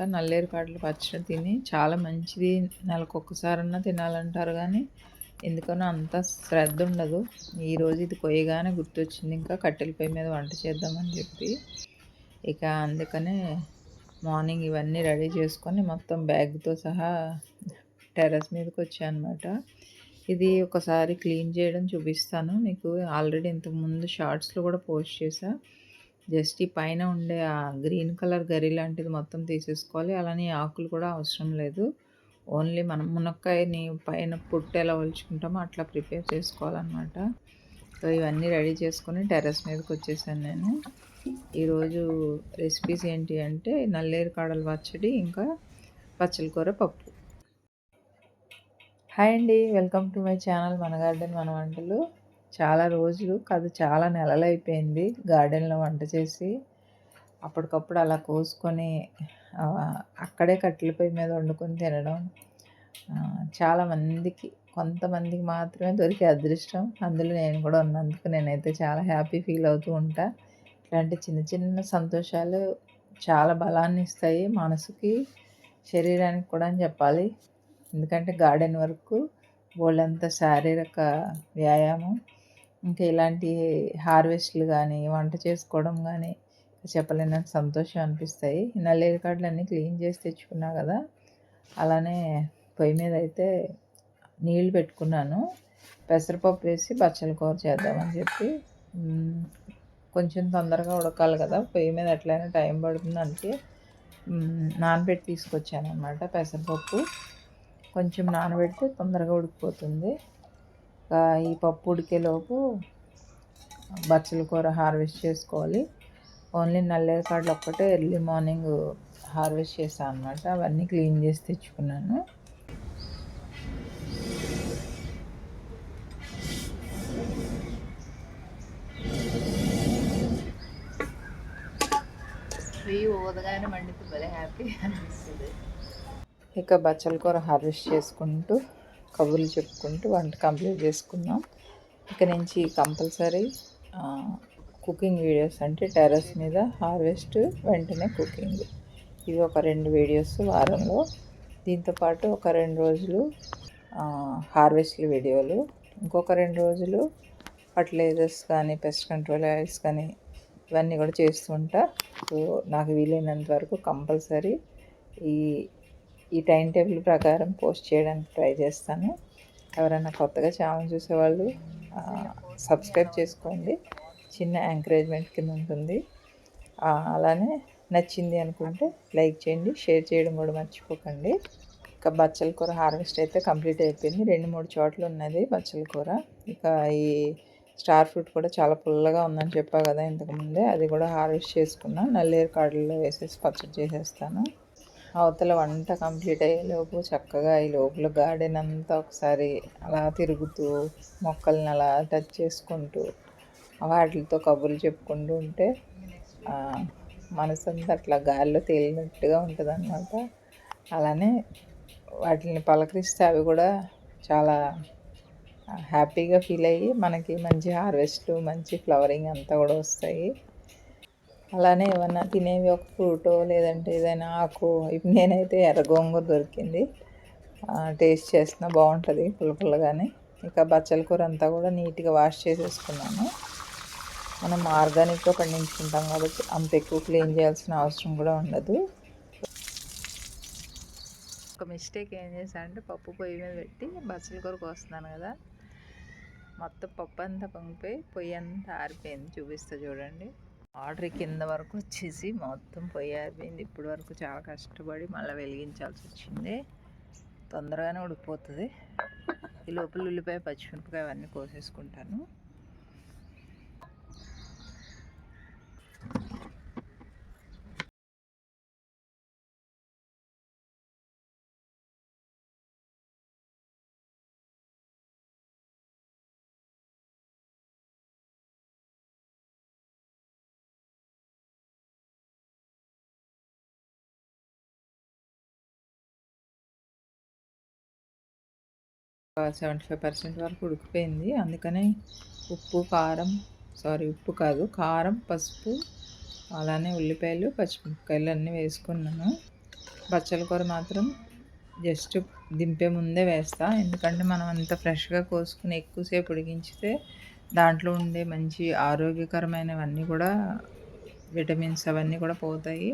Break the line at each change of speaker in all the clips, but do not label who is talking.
అనమాట నల్లేరు కాడలు పచ్చడి తిని చాలా మంచిది. నెలకు ఒక్కసారన్నా తినాలంటారు కానీ ఎందుకనో అంత శ్రద్ధ ఉండదు. ఈరోజు ఇది కొయ్యగానే గుర్తొచ్చింది ఇంకా కట్టెల పొయ్యి మీద వంట చేద్దామని చెప్పి. ఇక అందుకనే మార్నింగ్ ఇవన్నీ రెడీ చేసుకొని మొత్తం బ్యాగ్తో సహా టెర్రస్ మీదకి వచ్చానమాట ఇది ఒకసారి క్లీన్ చేయడం చూపిస్తాను. మీకు ఆల్రెడీ ఇంతకుముందు షార్ట్స్లో కూడా పోస్ట్ చేశాను జస్ట్ ఈ పైన ఉండే ఆ గ్రీన్ కలర్ గరి లాంటిది మొత్తం తీసేసుకోవాలి. అలానే ఆకులు కూడా అవసరం లేదు. ఓన్లీ మనం మునక్కాయని పైన పుట్టు ఎలా ఒలుచుకుంటామో అట్లా ప్రిపేర్ చేసుకోవాలన్నమాట. సో ఇవన్నీ రెడీ చేసుకొని టెర్రస్ మీదకి వచ్చేసాను నేను. ఈరోజు రెసిపీస్ ఏంటి అంటే నల్లేరు కాడలు పచ్చడి ఇంకా పచ్చల కూర పప్పు. హాయ్ అండి. వెల్కమ్ టు మై ఛానల్ మన గార్డెన్ మన వంటలు. చాలా రోజులు కాదు చాలా నెలలు అయిపోయింది. గార్డెన్లో వంట చేసి అప్పటికప్పుడు అలా కోసుకొని అక్కడే కట్టెల పొయ్యి మీద వండుకొని తినడం. చాలామందికి కొంతమందికి మాత్రమే దొరికే అదృష్టం. అందులో నేను కూడా ఉన్నందుకు నేనైతే చాలా హ్యాపీ ఫీల్ అవుతూ ఉంటా. ఇలాంటి చిన్న చిన్న సంతోషాలు చాలా బలాన్ని ఇస్తాయి మనసుకి శరీరానికి కూడా అని చెప్పాలి. ఎందుకంటే గార్డెన్ వరకు వాళ్ళంత శారీరక వ్యాయామం. ఇంకా ఇలాంటి హార్వెస్ట్లు కానీ వంట చేసుకోవడం కానీ చెప్పలేనంత సంతోషం అనిపిస్తాయి. నల్లేరు కాడలు అన్నీ క్లీన్ చేసి తెచ్చుకున్నా కదా అలానే పొయ్యి మీద అయితే నీళ్ళు పెట్టుకున్నాను. పెసరపప్పు వేసి బచ్చల కూర చేద్దామని చెప్పి కొంచెం తొందరగా ఉడకాలి కదా పొయ్యి మీద ఎట్లయినా టైం పడుతుంది అంటే నానబెట్టి తీసుకొచ్చాను అనమాట పెసరపప్పు. కొంచెం నానబెడితే తొందరగా ఉడికిపోతుంది. ఈ పప్పు ఉడికేలోపు బచ్చల కూర హార్వెస్ట్ చేసుకోవాలి. ఓన్లీ నల్లేరు కాడలు ఒక్కటే ఎర్లీ మార్నింగ్ హార్వెస్ట్ చేశాను అనమాట అవన్నీ క్లీన్ చేసి తెచ్చుకున్నాను. ఇక బచ్చల కూర హార్వెస్ట్ చేసుకుంటూ కబుర్లు చెప్పుకుంటూ వంట కంప్లీట్ చేసుకున్నాం. ఇక నుంచి కంపల్సరీ కుకింగ్ వీడియోస్ అంటే టెర్రస్ మీద హార్వెస్ట్ వెంటనే కుకింగ్. ఇవి ఒక రెండు వీడియోస్ వారంలో. దీంతోపాటు ఒక రెండు రోజులు హార్వెస్ట్ వీడియోలు. ఇంకొక రెండు రోజులు ఫర్టిలైజర్స్ కానీ పెస్ట్ కంట్రోల్ ఆయిల్స్ కానీ ఇవన్నీ కూడా చేస్తుంటా. సో నాకు వీలైనంత వరకు కంపల్సరీ ఈ ఈ టైం టేబుల్ ప్రకారం పోస్ట్ చేయడానికి ట్రై చేస్తాను. ఎవరైనా కొత్తగా ఛానల్ చూసేవాళ్ళు సబ్స్క్రైబ్ చేసుకోండి. చిన్న ఎంకరేజ్మెంట్ కింద ఉంటుంది. అలానే నచ్చింది అనుకుంటే లైక్ చేయండి షేర్ చేయడం కూడా మర్చిపోకండి. ఇక బచ్చల కూర హార్వెస్ట్ అయితే కంప్లీట్ అయిపోయింది. రెండు మూడు చోట్ల ఉన్నది బచ్చల కూర. ఇక ఈ స్టార్ ఫ్రూట్ కూడా చాలా పుల్లగా ఉందని చెప్పా కదా ఇంతకుముందే అది కూడా హార్వెస్ట్ చేసుకున్నా. నల్లేరు కాడల్లో వేసేసి పచ్చడి చేసేస్తాను. అవతల వంట కంప్లీట్ అయ్యేలోపు చక్కగా ఈ లోపల గార్డెన్ అంతా ఒకసారి అలా తిరుగుతూ మొక్కల్ని అలా టచ్ చేసుకుంటూ వాటితో కబుర్లు చెప్పుకుంటూ ఉంటే మనసంతా అట్లా గాలిలో తేలినట్టుగా ఉంటుంది అనమాట అలానే వాటిని పలకరిస్తే అవి కూడా చాలా హ్యాపీగా ఫీల్ అయ్యి మనకి మంచి హార్వెస్ట్ మంచి ఫ్లవరింగ్ అంతా కూడా వస్తాయి. అలానే ఏమన్నా తినేవి ఒక ఫ్రూటో లేదంటే ఏదైనా ఆకు ఇప్పుడు నేనైతే ఎర్ర గోంగూర దొరికింది. టేస్ట్ చేసిన బాగుంటుంది పుల్ల పుల్లగానే. ఇక బచ్చల కూర అంతా కూడా నీట్గా వాష్ చేసేసుకున్నాను. మనం ఆర్గానిక్గా పండించుకుంటాం కాబట్టి అంత ఎక్కువ క్లీన్ చేయాల్సిన అవసరం కూడా ఉండదు. ఒక మిస్టేక్ ఏం చేశానంటే పప్పు పొయ్యి మీద పెట్టి బచ్చల కూరకు వస్తున్నాను కదా. మొత్తం పప్పు అంతా పొంగిపోయి పొయ్యి అంతా ఆరిపోయింది. చూపిస్తా చూడండి. ఆర్డర్ కింద వరకు వచ్చేసి మొత్తం పోయారిపోయింది ఇప్పటి వరకు చాలా కష్టపడి మళ్ళీ వెలిగించాల్సి వచ్చింది. తొందరగానే ఉడికిపోతుంది. ఈ లోపల ఉల్లిపాయ పచ్చిమిరపకాయ అవన్నీ కోసేసుకుంటాను. సెవెంటీ ఫైవ్ పర్సెంట్ వరకు ఉడికిపోయింది. అందుకనే ఉప్పు కారం సారీ ఉప్పు కాదు కారం పసుపు అలానే ఉల్లిపాయలు పచ్చిమిరపకాయలు అన్నీ వేసుకున్నాను. బచ్చల కూర మాత్రం జస్ట్ దింపే ముందే వేస్తా. ఎందుకంటే మనం అంత ఫ్రెష్గా కోసుకుని ఎక్కువసేపు ఉడికించితే దాంట్లో ఉండే మంచి ఆరోగ్యకరమైనవన్నీ కూడా విటమిన్స్ అవన్నీ కూడా పోతాయి.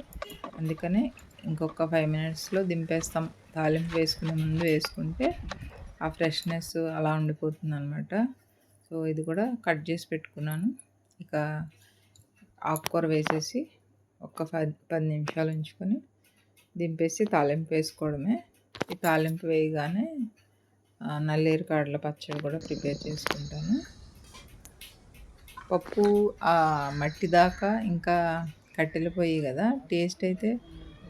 అందుకనే ఇంకొక ఫైవ్ మినిట్స్లో దింపేస్తాం. తాలింపు వేసుకునే ముందు వేసుకుంటే ఆ ఫ్రెష్నెస్ అలా ఉండిపోతుంది అనమాట సో ఇది కూడా కట్ చేసి పెట్టుకున్నాను. ఇక ఆకుకూర వేసేసి ఒక పది పది నిమిషాలు ఉంచుకొని దింపేసి తాలింపు వేసుకోవడమే. ఈ తాలింపు వేయగానే నల్లేరు కాడల పచ్చడి కూడా ప్రిపేర్ చేసుకుంటాను. పప్పు మట్టి దాకా ఇంకా కట్టెలిపోయి కదా. టేస్ట్ అయితే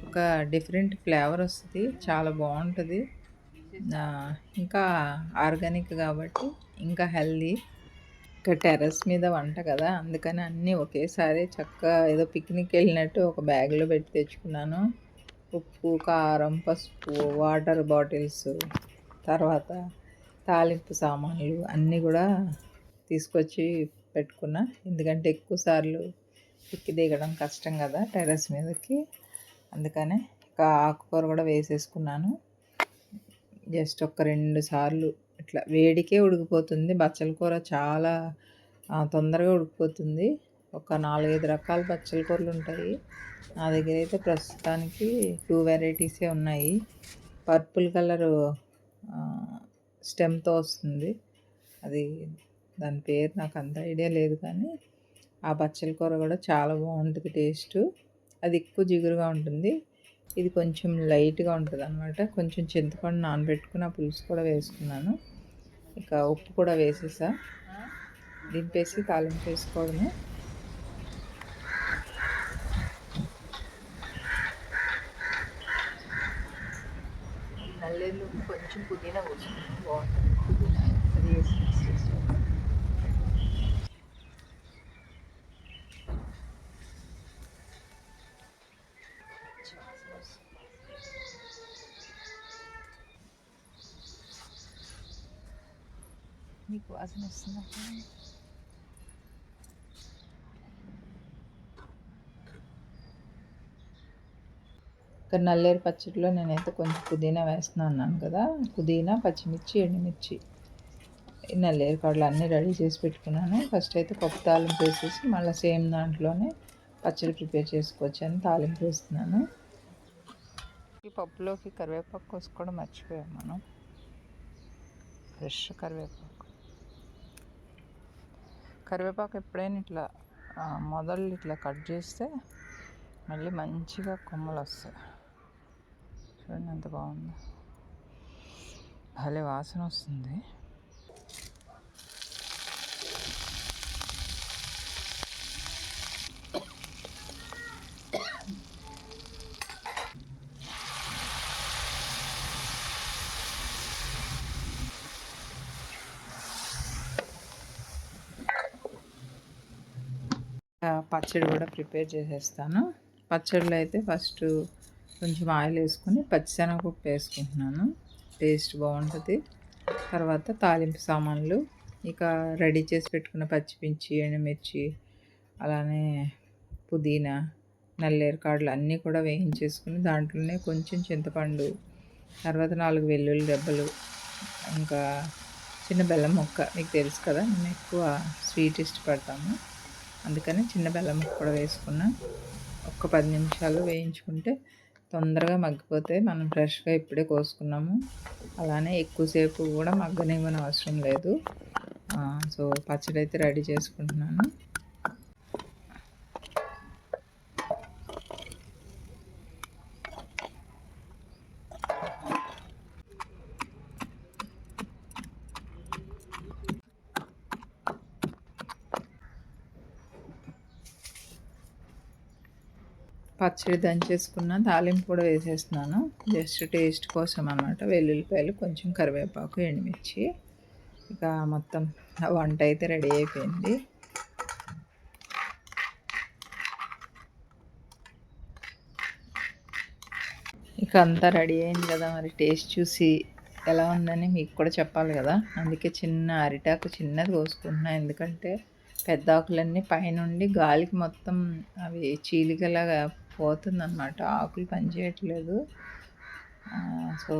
ఒక డిఫరెంట్ ఫ్లేవర్ వస్తుంది. చాలా బాగుంటుంది. ఇంకా ఆర్గానిక్ కాబట్టి ఇంకా హెల్దీ. ఇంకా టెర్రస్ మీద వంట కదా అందుకని అన్నీ ఒకేసారి చక్కగా ఏదో పిక్నిక్ వెళ్ళినట్టు ఒక బ్యాగ్లో పెట్టి తెచ్చుకున్నాను. ఉప్పు కారం పసుపు వాటర్ బాటిల్స్ తర్వాత తాలింపు సామాన్లు అన్నీ కూడా తీసుకొచ్చి పెట్టుకున్నా. ఎందుకంటే ఎక్కువ సార్లు ఎక్కి దిగడం కష్టం కదా టెర్రస్ మీదకి. అందుకనే ఇంకా ఆకుకూర కూడా వేసేసుకున్నాను. జస్ట్ ఒక రెండు సార్లు ఇట్లా వేడికే ఉడికిపోతుంది. బచ్చల కూర చాలా తొందరగా ఉడికిపోతుంది. ఒక నాలుగైదు రకాల బచ్చల కూరలు ఉంటాయి. నా దగ్గర అయితే ప్రస్తుతానికి టూ వెరైటీసే ఉన్నాయి. పర్పుల్ కలరు స్టెమ్తో వస్తుంది. అది దాని పేరు నాకు అంత ఐడియా లేదు కానీ ఆ బచ్చల కూర కూడా చాలా బాగుంటుంది టేస్ట్. అది ఎక్కువ జిగురుగా ఉంటుంది. ఇది కొంచెం లైట్గా ఉంటుంది అనమాట కొంచెం చింతపండు నానబెట్టుకుని ఆ పులుసు కూడా వేసుకున్నాను. ఇక ఉప్పు కూడా వేసేసా. దింపేసి తాలింపు వేసుకోవడమే. నల్లేళ్ళు కొంచెం పుదీనా కూర్చుంది బాగుంటుంది. పుదీనా అది వేసి మీకు వాసన వస్తుందా ఇక్కడ నల్లేరు పచ్చడిలో నేనైతే కొంచెం పుదీనా వేస్తున్నాను అన్నాను కదా. పుదీనా పచ్చిమిర్చి ఎండుమిర్చి. నల్లేరు కాడలు అన్నీ రెడీ చేసి పెట్టుకున్నాను. ఫస్ట్ అయితే పప్పు తాలింపు వేసేసి మళ్ళీ సేమ్ దాంట్లోనే పచ్చడి ప్రిపేర్ చేసుకోవచ్చు అని తాలింపు వేస్తున్నాను. ఈ పప్పులోకి కరివేపాకు కోసుకోవడం మర్చిపోయాం మనం. ఫ్రెష్ కరివేపాకు. కరివేపాకు ఎప్పుడైనా ఇట్లా మొదలు ఇట్లా కట్ చేస్తే మళ్ళీ మంచిగా కొమ్మలు వస్తాయి. చూడండి ఎంత బాగుందో. భలే వాసన వస్తుంది. పచ్చడి కూడా ప్రిపేర్ చేసేస్తాను. పచ్చడిలో అయితే ఫస్ట్ కొంచెం ఆయిల్ వేసుకొని పచ్చిశనగపప్పు వేసుకుంటున్నాను. టేస్ట్ బాగుంటుంది. తర్వాత తాలింపు సామాన్లు. ఇక రెడీ చేసి పెట్టుకున్న పచ్చిమిర్చి ఎండుమిర్చి అలానే పుదీనా నల్లేరు కాడలు అన్నీ కూడా వేయించేసుకుని దాంట్లోనే కొంచెం చింతపండు తర్వాత నాలుగు వెల్లుల్లి దెబ్బలు ఇంకా చిన్న బెల్లం ముక్క. మీకు తెలుసు కదా మేము ఎక్కువ స్వీట్ ఇష్టపడతాము. అందుకని చిన్న బెల్లం కూడా వేసుకున్నా. ఒక్క పది నిమిషాలు వేయించుకుంటే తొందరగా మగ్గిపోతే మనం ఫ్రెష్గా ఇప్పుడే కోసుకున్నాము. అలానే ఎక్కువసేపు కూడా మగ్గనివ్వని అవసరం లేదు సో పచ్చడి అయితే రెడీ చేసుకుంటున్నాను. పచ్చడి దంచేసుకున్న తాలింపు కూడా వేసేస్తున్నాను. జస్ట్ టేస్ట్ కోసం అనమాట వెల్లుల్లిపాయలు కొంచెం కరివేపాకు ఎండుమిర్చి. ఇక మొత్తం వంట అయితే రెడీ అయిపోయింది. ఇక అంతా రెడీ అయింది కదా మరి టేస్ట్ చూసి ఎలా ఉందని మీకు కూడా చెప్పాలి కదా. అందుకే చిన్న అరిటాకు చిన్నది కోసుకుంటున్నా. ఎందుకంటే పెద్ద ఆకులన్నీ పైనుండి గాలికి మొత్తం అవి చీలికలాగా పోతుందన్నమాట. ఆకులు పనిచేయట్లేదు సో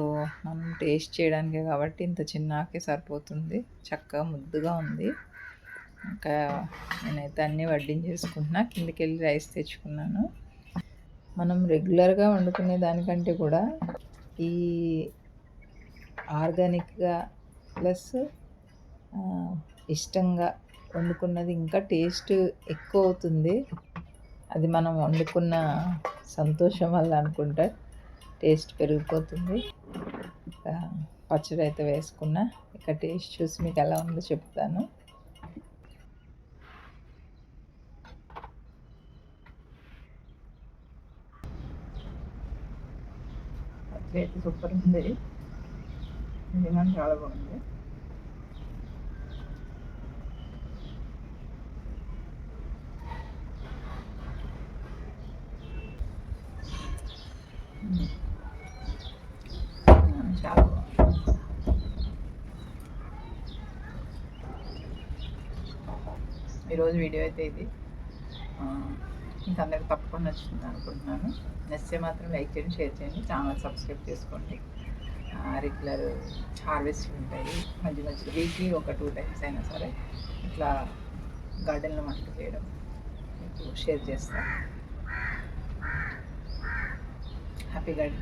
మనం టేస్ట్ చేయడానికే కాబట్టి ఇంత చిన్నాకే సరిపోతుంది. చక్కగా ముద్దుగా ఉంది. ఇంకా నేనైతే అన్నీ వడ్డించేసుకుంటున్నా. కిందికి వెళ్ళి రైస్ తెచ్చుకున్నాను. మనం రెగ్యులర్గా వండుకునే దానికంటే కూడా ఈ ఆర్గానిక్గా ప్లస్ ఇష్టంగా వండుకున్నది ఇంకా టేస్ట్ ఎక్కువ అవుతుంది. అది మనం వండుకున్న సంతోషం వల్ల అనుకుంటా టేస్ట్ పెరిగిపోతుంది. ఇంకా పచ్చడి అయితే వేసుకున్నా. ఇక టేస్ట్ చూసి మీకు ఎలా ఉందో చెప్తాను. పచ్చడి అయితే సూపర్ ఉంది. ఇది చాలా బాగుంది. చాలా ఈరోజు వీడియో అయితే ఇది. ఆ, మీకు అందరికి తప్పకుండా నచ్చుతుంది అనుకుంటున్నాను. నచ్చితే మాత్రం లైక్ చేయండి షేర్ చేయండి. ఛానల్ సబ్స్క్రైబ్ చేసుకోండి. రెగ్యులర్ హార్వెస్ట్ ఉంటాయి. మధ్య మధ్య వీక్లీ ఒక టూ టైమ్స్ అయినా సరే ఇట్లా గార్డెన్లో వంట చేయడం మీకు షేర్ చేస్తాను హ్యాపీ గార్డెన్